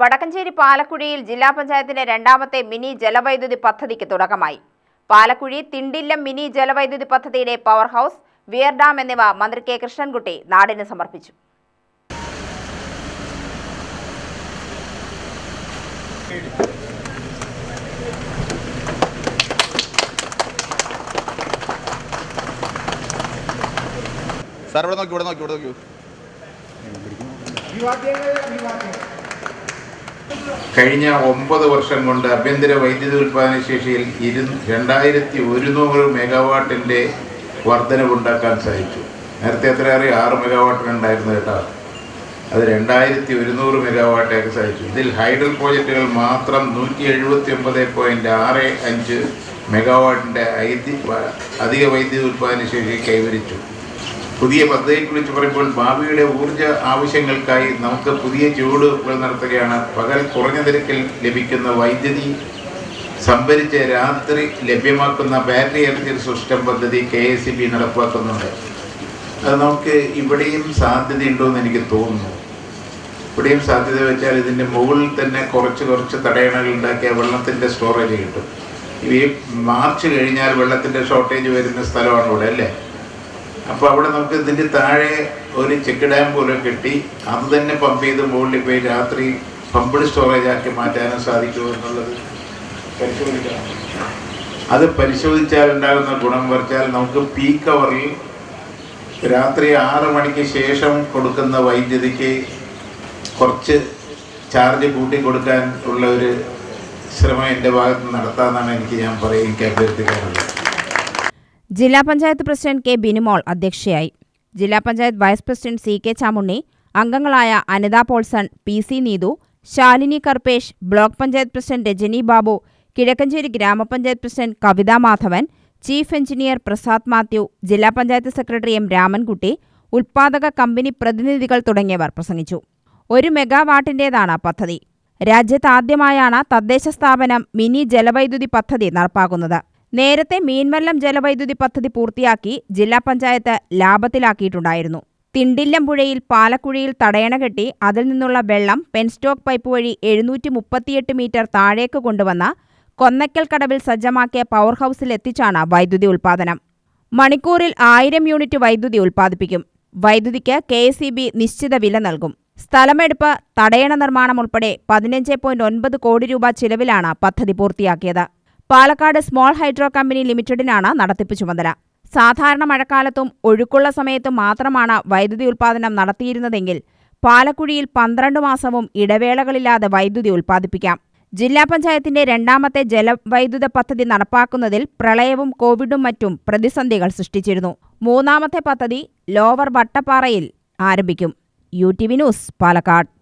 വടക്കഞ്ചേരി പാലക്കുഴിയിൽ ജില്ലാ പഞ്ചായത്തിന്റെ രണ്ടാമത്തെ മിനി ജലവൈദ്യുതി പദ്ധതിക്ക് തുടക്കമായി. പാലക്കുഴി തിണ്ടില്ലം മിനി ജലവൈദ്യുതി പദ്ധതിയുടെ പവർ ഹൗസ് വിയർ ഡാം എന്നിവ മന്ത്രി കെ. കൃഷ്ണൻകുട്ടി നാടിന് സമർപ്പിച്ചു. സാർ ഇവിടെ നോക്കി ഇവിടെ നോക്കി ഇവിടെ നോക്കൂ. കഴിഞ്ഞ ഒമ്പത് വർഷം കൊണ്ട് ആഭ്യന്തര വൈദ്യുതി ഉൽപ്പാദന ശേഷിയിൽ ഇരു രണ്ടായിരത്തി ഒരുന്നൂറ് മെഗാവാട്ടിന്റെ വർധനവുണ്ടാക്കാൻ സാധിച്ചു. നേരത്തെ എത്ര അറിയാം? ആറ് മെഗാവാട്ടിനുണ്ടായിരുന്നു കേട്ടോ. അത് രണ്ടായിരത്തി ഒരുന്നൂറ് മെഗാവാട്ടേക്ക് സാധിച്ചു. ഇതിൽ ഹൈഡൽ പ്രോജക്റ്റുകൾ മാത്രം നൂറ്റി എഴുപത്തി ഒമ്പത് പോയിന്റ് ആറ് അഞ്ച് മെഗാവാട്ടിന്റെ അധിക വൈദ്യുതി ഉൽപ്പാദന ശേഷി കൈവരിച്ചു. പുതിയ പദ്ധതിയെക്കുറിച്ച് പറയുമ്പോൾ ഭാവിയുടെ ഊർജ ആവശ്യങ്ങൾക്കായി നമുക്ക് പുതിയ ചൂടുകൾ നടത്തുകയാണ് പകൽ കുറഞ്ഞ നിരക്കിൽ ലഭിക്കുന്ന വൈദ്യുതി സംഭരിച്ച് രാത്രി ലഭ്യമാക്കുന്ന ബാറ്ററി എനർജി സിസ്റ്റം പദ്ധതി കെ എസ് ബി നടപ്പാക്കുന്നുണ്ട്. അത് നമുക്ക് ഇവിടെയും സാധ്യതയുണ്ടോ എന്ന് എനിക്ക് തോന്നുന്നു. ഇവിടെയും സാധ്യത വെച്ചാൽ ഇതിന്റെ മുകളിൽ തന്നെ കുറച്ച് കുറച്ച് തടയണകൾ ഉണ്ടാക്കിയ വെള്ളത്തിന്റെ സ്റ്റോറേജ് കിട്ടും. ഈ മാർച്ച് കഴിഞ്ഞാൽ വെള്ളത്തിന്റെ ഷോർട്ടേജ് വരുന്ന സ്ഥലമാണ് ഇവിടെ അല്ലേ? അപ്പോൾ അവിടെ നമുക്ക് ഇതിന്റെ താഴെ ഒരു ചെക്ക് ഡാം പോലെ കെട്ടി അത് തന്നെ പമ്പ് ചെയ്ത് മുകളിൽ പോയി രാത്രി പമ്പിഡ് സ്റ്റോറേജ് ആക്കി മാറ്റാനും സാധിക്കുമോ എന്നുള്ളത് പരിശോധിക്കാം. അത് പരിശോധിച്ചാൽ ഉണ്ടാകുന്ന ഗുണം വരച്ചാൽ നമുക്ക് പീക്ക് അവറിൽ രാത്രി ആറ് മണിക്ക് ശേഷം കൊടുക്കുന്ന വൈദ്യുതിക്ക് കുറച്ച് ചാർജ് കൂട്ടി കൊടുക്കാൻ ഉള്ള ഒരു ശ്രമം എന്റെ ഭാഗത്ത് നടത്താമെന്നാണ് എനിക്ക് ഞാൻ പറയും എനിക്ക് അഭ്യർത്ഥിക്കാനുള്ളത് ജില്ലാ പഞ്ചായത്ത് പ്രസിഡന്റ് കെ ബിനുമോൾ അധ്യക്ഷയായി. ജില്ലാ panchayat vice president C K Chamunni അംഗങ്ങളായ Anitha Paulson P C Neethu Shalini Karpesh block panchayat president Rajani Babu Kizhakkanchery ഗ്രാമപഞ്ചായത്ത് president Kavitha Madhavan chief engineer Prasad Mathew ജില്ലാ പഞ്ചായത്ത് സെക്രട്ടറി എം രാമൻകുട്ടി ഉൽപാദക കമ്പനി പ്രതിനിധികൾ തുടങ്ങിയവർ പ്രസംഗിച്ചു. ഒരു മെഗാവാട്ടിന്റേതാണ് പദ്ധതി. രാജ്യത്താദ്യമായാണ് തദ്ദേശ സ്ഥാപനം മിനി ജലവൈദ്യുതി പദ്ധതി നടപ്പാക്കുന്നത്. നേരത്തെ മീൻവല്ലം ജലവൈദ്യുതി പദ്ധതി പൂർത്തിയാക്കി ജില്ലാ പഞ്ചായത്ത് ലാഭത്തിലാക്കിയിട്ടുണ്ടായിരുന്നു. തിണ്ടില്ലം പുഴയിൽ പാലക്കുഴിയിൽ തടയണ കെട്ടി അതിൽ നിന്നുള്ള വെള്ളം പെൻസ്റ്റോക്ക് പൈപ്പ് വഴി എഴുന്നൂറ്റി മുപ്പത്തിയെട്ട് മീറ്റർ താഴേക്ക് കൊണ്ടുവന്ന കൊന്നക്കൽ കടവിൽ സജ്ജമാക്കിയ പവർ ഹൗസിൽ എത്തിച്ചാണ് വൈദ്യുതി ഉൽപ്പാദനം. മണിക്കൂറിൽ ആയിരം യൂണിറ്റ് വൈദ്യുതി ഉൽപ്പാദിപ്പിക്കും. വൈദ്യുതിക്ക് കെ നിശ്ചിത വില നൽകും. സ്ഥലമെടുപ്പ് തടയണ നിർമ്മാണം ഉൾപ്പെടെ പതിനഞ്ച് പോയിന്റ് ഒൻപത് കോടി രൂപ ചിലവിലാണ് പദ്ധതി പൂർത്തിയാക്കിയത്. പാലക്കാട് സ്മോൾ ഹൈഡ്രോ കമ്പനി ലിമിറ്റഡിനാണ് നടത്തിപ്പ് ചുമതല. സാധാരണ മഴക്കാലത്തും ഒഴുക്കുള്ള സമയത്തും മാത്രമാണ് വൈദ്യുതി ഉൽപ്പാദനം നടത്തിയിരുന്നതെങ്കിൽ പാലക്കുഴിയിൽ പന്ത്രണ്ട് മാസവും ഇടവേളകളില്ലാതെ വൈദ്യുതി ഉൽപ്പാദിപ്പിക്കാം. ജില്ലാ പഞ്ചായത്തിന്റെ രണ്ടാമത്തെ ജലവൈദ്യുത പദ്ധതി നടപ്പാക്കുന്നതിൽ പ്രളയവും കോവിഡും മറ്റും പ്രതിസന്ധികൾ സൃഷ്ടിച്ചിരുന്നു. മൂന്നാമത്തെ പദ്ധതി ലോവർ വട്ടപ്പാറയിൽ ആരംഭിക്കും. U T V news Palakkad.